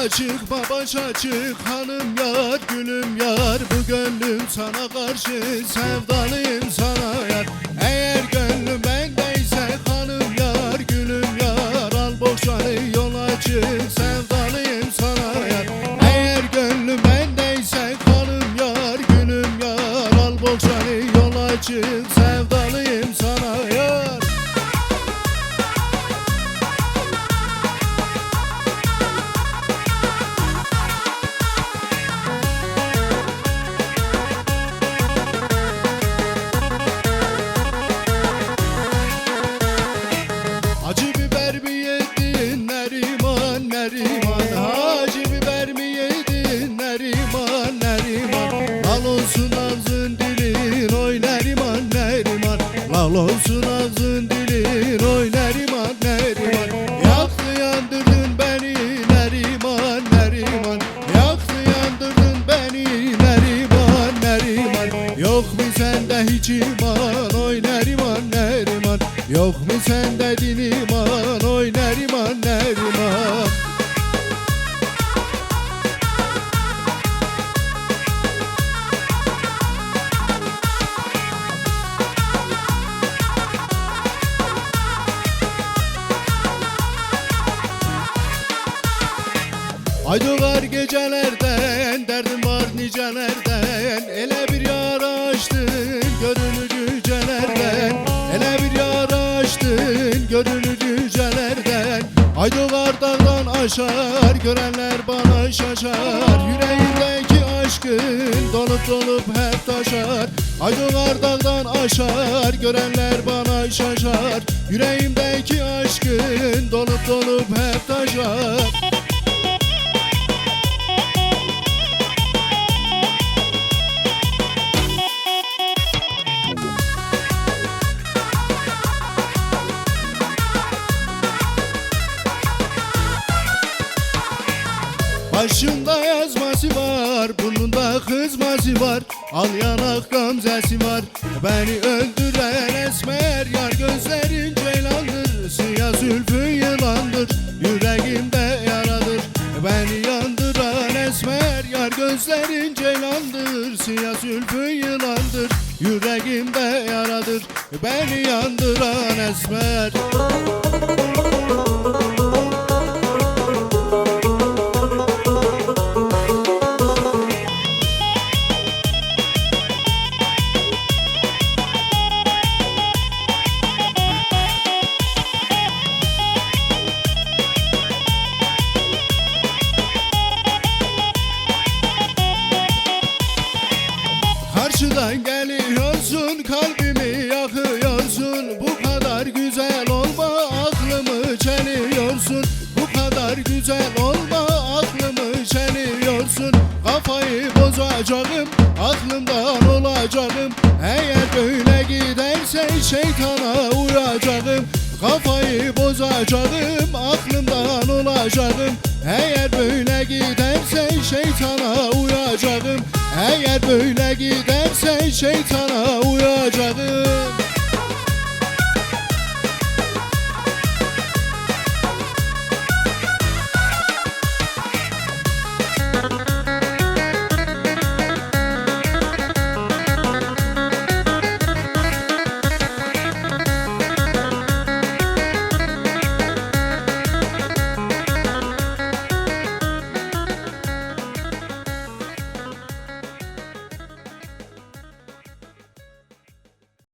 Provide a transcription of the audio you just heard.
açık babaş açık hanım yar gülüm yar Bu gönlüm sana karşı sevdalıyım sana yar. Eğer gönlüm bendeyse hanım yar gülüm yar Al boşanı yol açık sevdalıyım sana yar. Eğer gönlüm bendeyse hanım yar gülüm yar Al boşanı yol açık sevdalıyım olsun ağzın dilin oy Neriman Neriman Yaktı yandırdın beni Neriman Neriman Yaktı yandırdın beni Neriman Neriman Yok mu sende hiç iman oy Neriman Neriman Yok mu sende din iman oy Neriman Neriman Ay doğar gecelerden derdim var nicelerden. Ele bir yara açtın görünür yücelerden Ele bir yara açtın görünür yücelerden Ay doğar dağdan aşar görenler bana şaşar. Yüreğimdeki aşkın dolup dolup hep taşar. Ay doğar dağdan aşar görenler bana şaşar. Yüreğimdeki aşkın dolup dolup hep taşar Başında yazması var, burnunda kızması var. Al yanak gamzesi var. Beni öldüren esmer Yar gözlerin ceylandır Siyah zülfün yılandır. Yüreğimde yaradır. Beni yandıran esmer Yar gözlerin ceylandır Siyah zülfün yılandır. Yüreğimde yaradır. Beni yandıran esmer Karşıdan geliyorsun kalbimi yakıyorsun. Bu kadar güzel olma aklımı çeliyorsun. Bu kadar güzel olma aklımı çeliyorsun. Kafayı bozacağım aklımdan olacağım. Eğer böyle giderse şeytana uyacağım Kafayı bozacağım aklımdan olacağım. Eğer böyle giderse şeytana uyacağım Eğer böyle giderse şeytana uyacağım